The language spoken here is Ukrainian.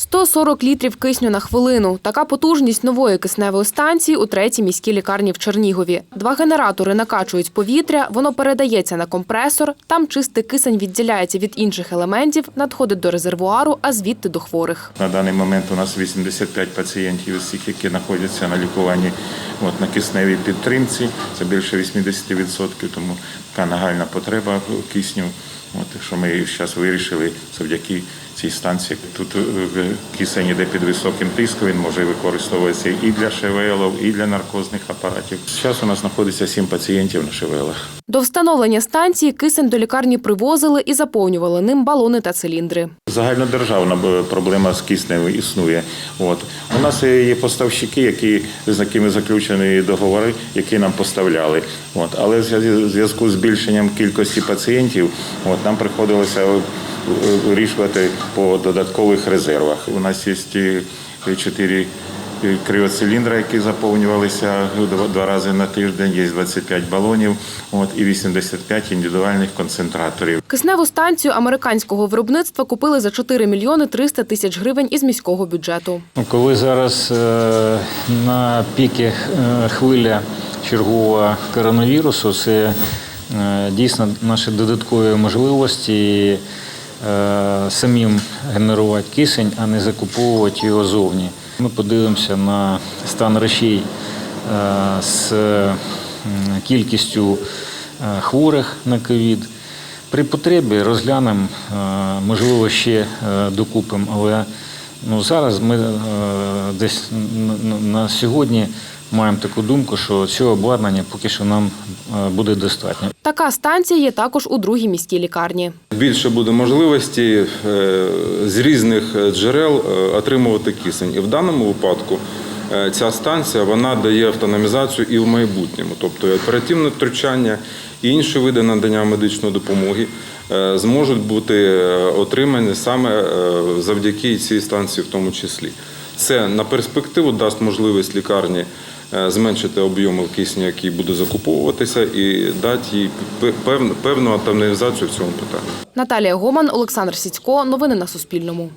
140 літрів кисню на хвилину. Така потужність нової кисневої станції у третій міській лікарні в Чернігові. Два генератори накачують повітря, воно передається на компресор. Там чистий кисень відділяється від інших елементів, надходить до резервуару, а звідти до хворих. На даний момент у нас 85 пацієнтів із цих, які знаходяться на лікуванні от, на кисневій підтримці. Це більше 80%, тому така нагальна потреба кисню. От, що ми зараз вирішили завдяки цій станції. Тут е, кисень іде під високим тиском, він може використовуватися і для ШВЛ, і для наркозних апаратів. Зараз у нас знаходиться сім пацієнтів на ШВЛах. До встановлення станції кисень до лікарні привозили і заповнювали ним балони та циліндри. Загальнодержавна б- проблема з киснем існує. От у нас є поставщики, які з якими заключені договори, які нам поставляли. От але в зв'язку- з збільшенням кількості пацієнтів, от нам приходилося е, вирішувати по додаткових резервах. У нас є е, чотири е, криоциліндри, які заповнювалися два, два рази на тиждень. Є 25 балонів, от і 85 індивідуальних концентраторів. Кисневу станцію американського виробництва купили за 4 мільйони 300 тисяч гривень із міського бюджету. Ну, Коли зараз е, на піки е, хвиля чергового коронавірусу, це е, дійсно наші додаткові можливості самим генерувати кисень, а не закуповувати його зовні. Ми подивимося на стан речей е, з кількістю е, хворих на ковід. При потребі розглянемо, е, можливо, ще докупимо, але ну, зараз ми десь на сьогодні маємо таку думку, що цього обладнання поки що нам е, буде достатньо. Така станція є також у другій міській лікарні. Більше буде можливості е, з різних е, джерел отримувати кисень. І в даному випадку ця станція вона дає автономізацію і в майбутньому, тобто і оперативне втручання і інші види надання медичної допомоги зможуть бути отримані саме завдяки цій станції, в тому числі. Це на перспективу дасть можливість лікарні зменшити об'єми кисню, який буде закуповуватися, і дати їй пе- певну- певну автономізацію в цьому питанні. Наталія Гоман, Олександр Сіцько. Новини на Суспільному.